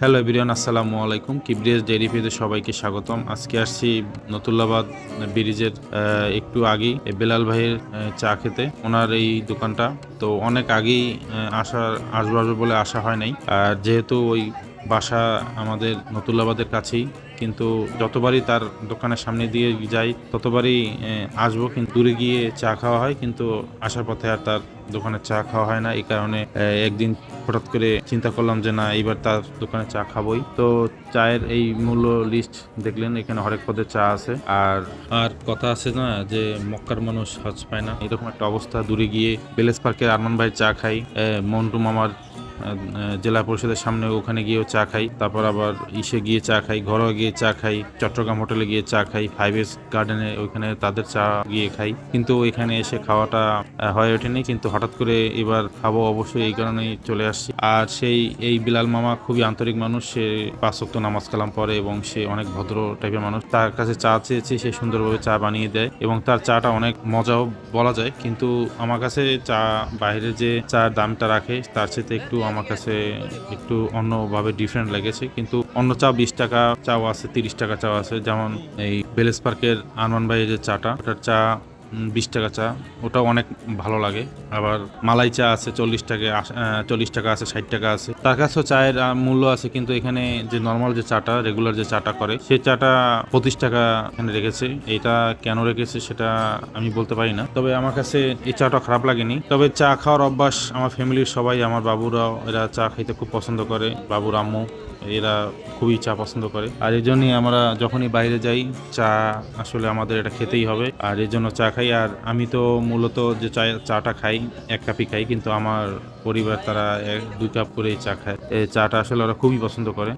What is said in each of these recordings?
Hello বিরিয়ান আসসালামু আলাইকুম। কিবরিয়াস dairy ফিতে সবাইকে স্বাগতম। আজকে আসছি নতুল্লাবাদ ব্রিজের একটু আগেই বেলাল ভাইয়ের চা খেতে। ওনার এই দোকানটা, তো অনেক আগেই আসার আসব আসব বলে আসা হয় নাই। আর যেহেতু ওই বাসা আমাদের নতুল্লাবাদের কাছেই, কিন্তু যতবারই তার দোকানের সামনে দিয়ে যাই, ততবারই আসব। কিন্তু দূরে গিয়ে চা খাওয়া হয়, কিন্তু আসার পথে আর তার দোকানে চা খাওয়া হয় না। এই কারণে একদিন হঠাৎ করে চিন্তা করলাম যে না, এইবার তার দোকানে চা খাবোই। তো চায়ের এই মূল্য লিস্ট দেখলেন, এখানে হরেক পদের চা আছে। আর আর কথা আছে না যে, মক্কার মানুষ হজ পায় না। এরকম একটা অবস্থা। দূরে গিয়ে বেলেস পার্কের আরমান ভাই চা খাই। মন্টু মামার জেলা পরিষদের সামনে ওখানে গিয়েও চা খাই। তারপর আবার ইসে গিয়ে চা খাই, ঘরোয়া গিয়ে চা খাই, চট্টগ্রাম হোটেলে গিয়ে চা খাই ফাইভ এস গার্ডেনে ওইখানে তাদের চা গিয়ে খাই। কিন্তু এখানে এসে খাওয়াটা হয়ে ওঠেনি। কিন্তু হঠাৎ করে এবার খাব অবশ্যই এই কারণেই চলে আসছি। আর সেই, এই বিলাল মামা খুবই আন্তরিক মানুষ। সে পাঁচ ওয়াক্ত নামাজ কালাম পড়ে এবং সে অনেক ভদ্র টাইপের মানুষ। তার কাছে চা চেয়েছি, সে সুন্দরভাবে চা বানিয়ে দেয় এবং তার চাটা অনেক মজাও বলা যায়। কিন্তু আমার কাছে চা বাইরে যে চার দামটা রাখে, তার সাথে একটু আমার কাছে একটু অন্যভাবে ডিফারেন্ট লেগেছে। কিন্তু অন্য চা বিশ টাকা চাও আছে, তিরিশ টাকা চাও আছে। যেমন এই বেলেস পার্কের আনমান ভাইয়ের যে চাটা, ওটার চা বিশ টাকা চা ওটা অনেক ভালো লাগে। আবার মালাই চা আছে চল্লিশ টাকা চল্লিশ টাকা আছে, ষাট টাকা আছে। তার কাছেও চায়ের মূল্য আছে, কিন্তু এখানে যে নর্মাল যে চাটা রেগুলার যে চাটা করে সেই চাটা পঁচিশ টাকা এখানে রেখেছে। এটা কেন রেখেছে সেটা আমি বলতে পারি না। তবে আমার কাছে এই চাটা খারাপ লাগেনি। তবে চা খাওয়ার অভ্যাস আমার ফ্যামিলির সবাই, আমার বাবুরাও, এরা চা খাইতে খুব পছন্দ করে, বাবুর আম্মু। এরা খুবই চা পছন্দ করে। আর এই জন্যই আমরা যখনই বাইরে যাই, চা আসলে আমাদের এটা খেতেই হবে। আর এই জন্য চা খাই। আর আমি তো মূলত যে চা চাটা খাই, এক কাপই খাই, কিন্তু আমার পরিবার তারা এক, দুই কাপ করে চা খায়। এই চাটা আসলে ওরা খুবই পছন্দ করে।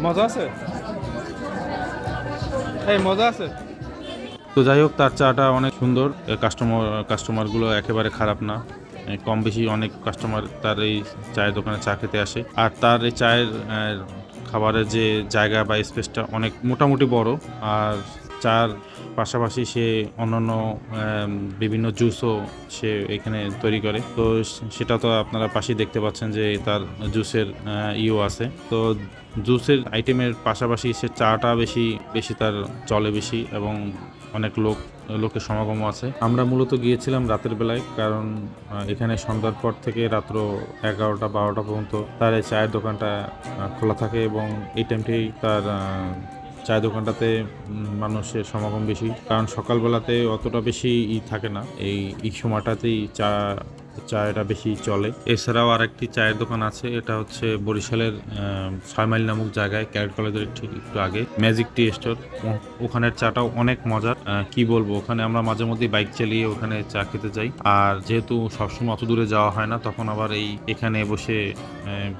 মজা আছে? এই, মজা আছে। তো যাই হোক, তার চাটা অনেক সুন্দর। কাস্টমার কাস্টমারগুলো একেবারে খারাপ না। কম বেশি অনেক কাস্টমার তার এই চায়ের দোকানে চা খেতে আসে। আর তার এই চায়ের খাবারের যে জায়গা বা স্পেসটা অনেক মোটামুটি বড়। আর চার পাশাপাশি সে অন্যান্য বিভিন্ন জুসও সে এখানে তৈরি করে। তো সেটা তো আপনারা পাশেই দেখতে পাচ্ছেন যে তার জুসের ইও আছে। তো জুসের আইটেমের পাশাপাশি সে চাটা বেশি বেশি তার চলে বেশি এবং অনেক লোক, লোকের সমাগমও আছে। আমরা মূলত গিয়েছিলাম রাতের বেলায়, কারণ এখানে সন্ধ্যার পর থেকে রাত্র এগারোটা, বারোটা পর্যন্ত তার এই চায়ের দোকানটা খোলা থাকে এবং এই টাইমটাই তার চায়ের দোকানটাতে মানুষের সমাগম বেশি। কারণ সকালবেলাতে অতটা বেশি ই থাকে না। এই এই সময়টাতেই চা চায়টা বেশি চলে। এছাড়াও আরেকটি চায়ের দোকান আছে এটা হচ্ছে বরিশালের আহ, ছয় মাইল নামক জায়গায় ক্যারেট কলেজের ঠিক একটু আগে ম্যাজিক টি স্টোর। ওখানের চাটাও অনেক মজার। কি বলব ওখানে আমরা মাঝে মধ্যে বাইক চালিয়ে ওখানে চা খেতে যাই। আর যেহেতু সবসময় অত দূরে যাওয়া হয় না তখন আবার এই এখানে বসে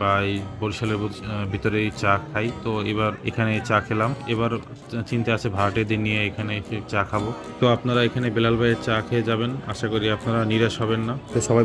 বা এই বরিশালের ভিতরেই চা খাই। তো এবার এখানে চা খেলাম। এবার চিন্তা আছে ভাড়াটে ভাড়াটেদের নিয়ে এখানে চা খাব। তো আপনারা এখানে বেলাল ভাইয়ের চা খেয়ে যাবেন। আশা করি আপনারা নিরাশ হবেন না। তো সবাই